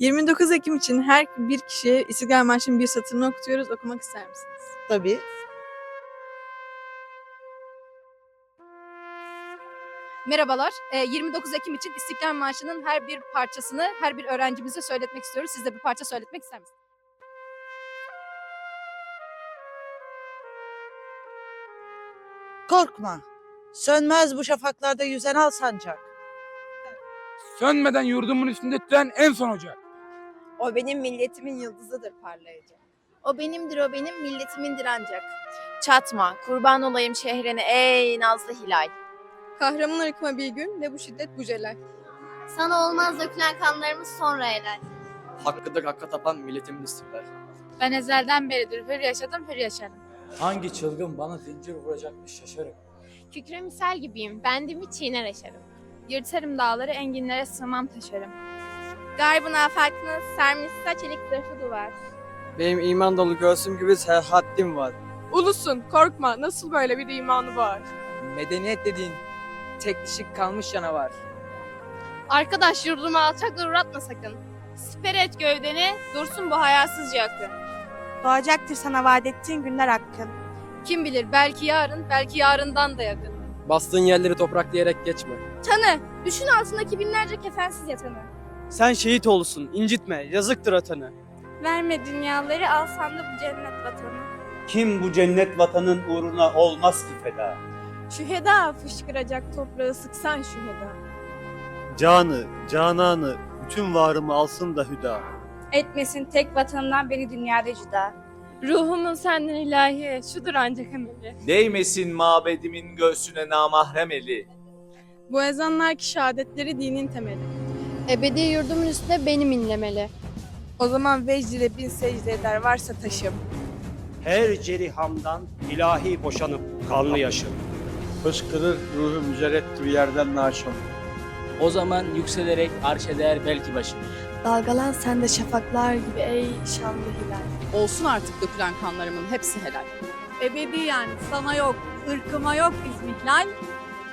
29 Ekim için her bir kişiye İstiklal Marşı'nın bir satırını okutuyoruz. Okumak ister misiniz? Tabii. Merhabalar. Ee, 29 Ekim için İstiklal Marşı'nın her bir parçasını her bir öğrencimize söyletmek istiyoruz. Siz de bir parça söyletmek ister misiniz? Korkma. Sönmez bu şafaklarda yüzen al sancak. Sönmeden yurdumun üstünde tüten en son ocak. O benim milletimin yıldızıdır parlayıcı. O benimdir o benim milletimindir ancak. Çatma, kurban olayım şehrine ey nazlı hilal. Kahraman ırkıma bir gün ve bu şiddet bu celal. Sana olmaz dökülen kanlarımız sonra helal. Hakkıdır hakka tapan milletimin istiklal. Ben ezelden beridir hür yaşadım, hür yaşarım. Hangi çılgın bana zincir vuracakmış şaşarım. Kükre misal gibiyim, bendimi çiğner aşarım. Yırtarım dağları, enginlere sığmam taşarım. Garbın afakını sermişse çelik zırhlı duvar. Benim iman dolu göğsüm gibi haddim var. Ulusun korkma nasıl böyle bir imanı var. Medeniyet dediğin tek dişik kalmış canavar. Arkadaş yurduma alçaklar uğratma sakın. Siper et gövdeni, dursun bu hayasızca yakın. Doğacaktır sana vaat ettiğin günler hakkın. Kim bilir belki yarın, belki yarından da yakın. Bastığın yerleri topraklayarak geçme. Tanı, düşün altındaki binlerce kefensiz yatanı. Sen şehit olsun, incitme, yazıktır atanı. Verme dünyaları, al sandı bu cennet vatanı. Kim bu cennet vatanın uğruna olmaz ki feda? Şüheda fışkıracak toprağı sıksan şüheda. Canı, cananı, bütün varımı alsın da hüda. Etmesin tek vatanından beni dünyada cüda. Ruhumun senden ilahi, şudur ancak emeli. Değmesin mabedimin göğsüne namahrem eli. Bu ezanlar ki şehadetleri dinin temeli. Ebedi yurdumun üstüne benim inlemeli. O zaman vecdile bin secde eder varsa taşım. Her cerihamdan ilahi boşanıp kanlı yaşım. Fışkırır ruhum mücerret bir yerden naşım. O zaman yükselerek arş eder belki başım. Dalgalan sen de şafaklar gibi ey şanlı hilal. Olsun artık dökülen kanlarımın hepsi helal. Ebediyen sana yok, ırkıma yok izmihlal.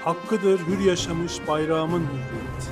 Hakkıdır hür yaşamış bayrağımın hürriyeti.